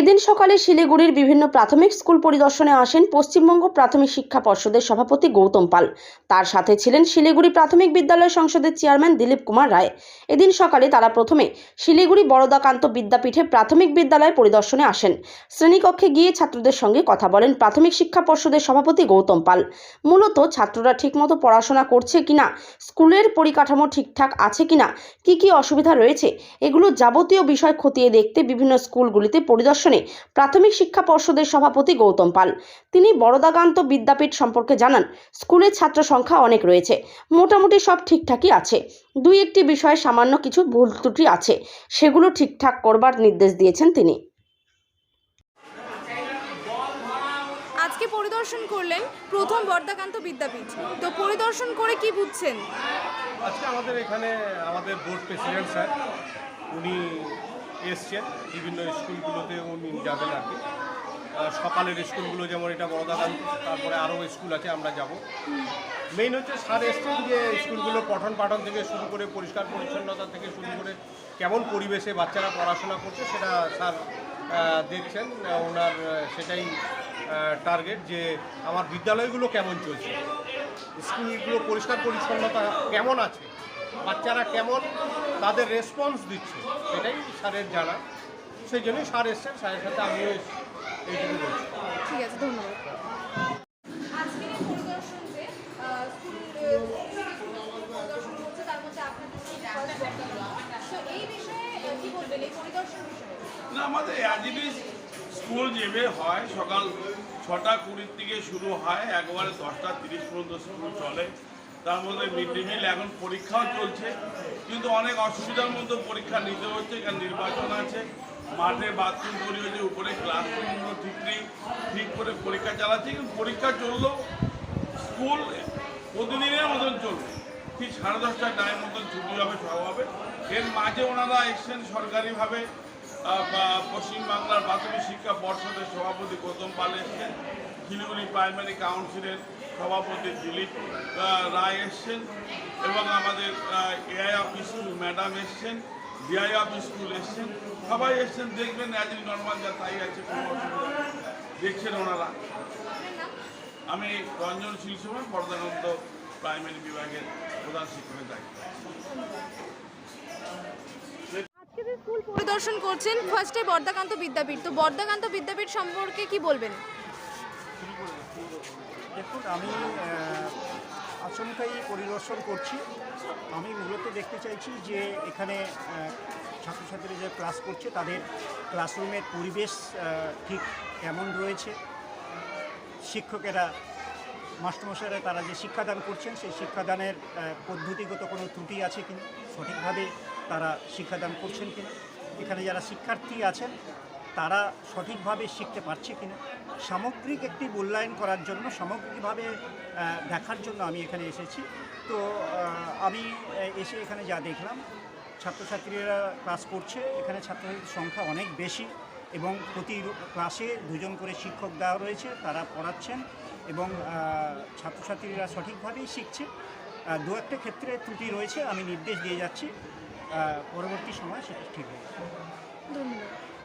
এদিন সকালে শিলিগুড়ির বিভিন্ন প্রাথমিক স্কুল পরিদর্শনে আসেন পশ্চিমবঙ্গ প্রাথমিক শিক্ষা পর্ষদের সভাপতি গৌতম পাল। তার সাথে ছিলেন শিলিগুড়ি প্রাথমিক বিদ্যালয় সংসদের চেয়ারম্যান দিলীপ কুমার রায়। এদিন সকালে তারা প্রথমে শিলিগুড়ি বড়দাকান্ত বিদ্যাপীঠে প্রাথমিক বিদ্যালয় পরিদর্শনে আসেন। শ্রেণীকক্ষে গিয়ে ছাত্রদের সঙ্গে কথা বলেন প্রাথমিক শিক্ষা পর্ষদের সভাপতি গৌতম পাল। মূলত ছাত্ররা ঠিকমতো পড়াশোনা করছে কিনা, স্কুলের পরিকাঠামো ঠিকঠাক আছে কিনা, কি কি অসুবিধা রয়েছে, এগুলো যাবতীয় বিষয় খতিয়ে দেখতে বিভিন্ন স্কুলগুলিতে পরিদর্শনে প্রাথমিক শিক্ষা পর্ষদের সভাপতি গৌতম পাল। তিনি বড়দাকান্ত বিদ্যাপীঠ সম্পর্কে জানান স্কুলের ছাত্র সংখ্যা অনেক রয়েছে মোটামুটি সব ঠিকঠাকই আছে। দুই একটি বিষয়ে সামান্য কিছু ভুল ত্রুটি আছে সেগুলো ঠিকঠাক করবার নির্দেশ দিয়েছেন তিনি। আজকে পরিদর্শন করলেন প্রথম বর্ধাকান্ত বিদ্যাপীঠ। তো পরিদর্শন করে কি বুঝছেন? আজকে আমাদের এখানে আমাদের বোর্ড প্রেসিডেন্ট স্যার উনি এসছেন বিভিন্ন স্কুলগুলোতে উনি যাবেন আর কি। সকালের স্কুলগুলো যেমন এটা বড়দাগান তারপরে আরও স্কুল আছে, আমরা যাব। মেইন হচ্ছে স্যার এসছেন যে স্কুলগুলো পঠন পাঠন থেকে শুরু করে পরিষ্কার পরিচ্ছন্নতা থেকে শুরু করে কেমন পরিবেশে বাচ্চারা পড়াশোনা করছে সেটা স্যার দেখছেন। ওনার সেটাই টার্গেট যে আমার বিদ্যালয়গুলো কেমন চলছে, স্কুলগুলো পরিষ্কার পরিচ্ছন্নতা কেমন আছে বাচ্চারা কেমন তাদের রেসপন্স দিচ্ছে সেটাই স্যারের জানা। সেই জন্যই স্যার এসছেন স্যারের সাথে আমিও এইটুকু বলছি। ঠিক আছে ধন্যবাদ। স্কুল পরিদর্শন করছে তার মধ্যে আপনাদের তো এই বিষয়ে কি বলবেন? এই পরিদর্শন বিষয়ে? না আমাদের স্কুল যেভাবে হয় সকাল ছটা কুড়ির থেকে শুরু হয় একবারে দশটা তিরিশ পর্যন্ত স্কুল চলে। তার মধ্যে মিড ডে মিল এখন পরীক্ষাও চলছে, কিন্তু অনেক অসুবিধার মধ্যে পরীক্ষা নিতে হচ্ছে কারণ নির্বাচন আছে। মাঠে বাথরুম তৈরি হয়েছে, উপরে ক্লাসরুমগুলো ঠিক নেই, ঠিক করে পরীক্ষা চালাচ্ছে, কিন্তু পরীক্ষা চললেও স্কুল প্রতিদিনের মতন চলবে। ঠিক সাড়ে দশটার টাইম মতন ছুটি হবে, সব হবে। এর মাঝে ওনারা এসছেন সরকারিভাবে পশ্চিমবাংলার প্রাথমিক শিক্ষা পর্ষদের সভাপতি গৌতম পাল এসছেন শিলিগুড়ি প্রাইমারি কাউন্সিলের সভাপতি দিলীপ রায় এসছেন এবং আমাদের এআই অফ স্কুল ম্যাডাম এসছেন ডিআই অফ স্কুল এসছেন, সবাই এসছেন, দেখবেন অ্যাজ নর্মাল যা তাই আছে দেখছেন ওনারা। আমি রঞ্জন শিলসভা বর্ধানন্দ প্রাইমারি বিভাগের প্রধান শিক্ষকের দায়িত্ব আজকে যে স্কুল পরিদর্শন করছেন ফার্স্টে বর্ধাকান্ত বিদ্যাপীঠ। তো বর্ধাকান্ত বিদ্যাপীঠ সম্পর্কে কি বলবেন? দেখুন আমি আচমকাই পরিদর্শন করছি। আমি মূলত দেখতে চাইছি যে এখানে আহ, ছাত্রছাত্রীরা যে ক্লাস করছে তাদের ক্লাসরুমের পরিবেশ ঠিক কেমন রয়েছে? শিক্ষকেরা মাস্টারমশাইরা তারা যে শিক্ষাদান করছেন সেই শিক্ষাদানের পদ্ধতিগত কোনো ত্রুটি আছে কিনা? সঠিকভাবে তারা শিক্ষাদান করছেন কিনা? এখানে যারা শিক্ষার্থী আছেন, তারা সঠিকভাবে শিখতে পারছে কিনা। সামগ্রিক একটি মূল্যায়ন করার জন্য, সামগ্রিকভাবে দেখার জন্য আমি এখানে এসেছি। তো আমি এসে এখানে যা দেখলাম, ছাত্রছাত্রীরা ক্লাস করছে। এখানে ছাত্রছাত্রীর সংখ্যা অনেক বেশি এবং প্রতি ক্লাসে দুজন করে শিক্ষক দেওয়া রয়েছে, তারা পড়াচ্ছেন এবং ছাত্রছাত্রীরা সঠিকভাবেই শিখছে। দু একটা ক্ষেত্রে ত্রুটি রয়েছে, আমি নির্দেশ দিয়ে যাচ্ছি। পরবর্তী সময় সেটা ঠিক হয়ে যাবে। ধন্যবাদ।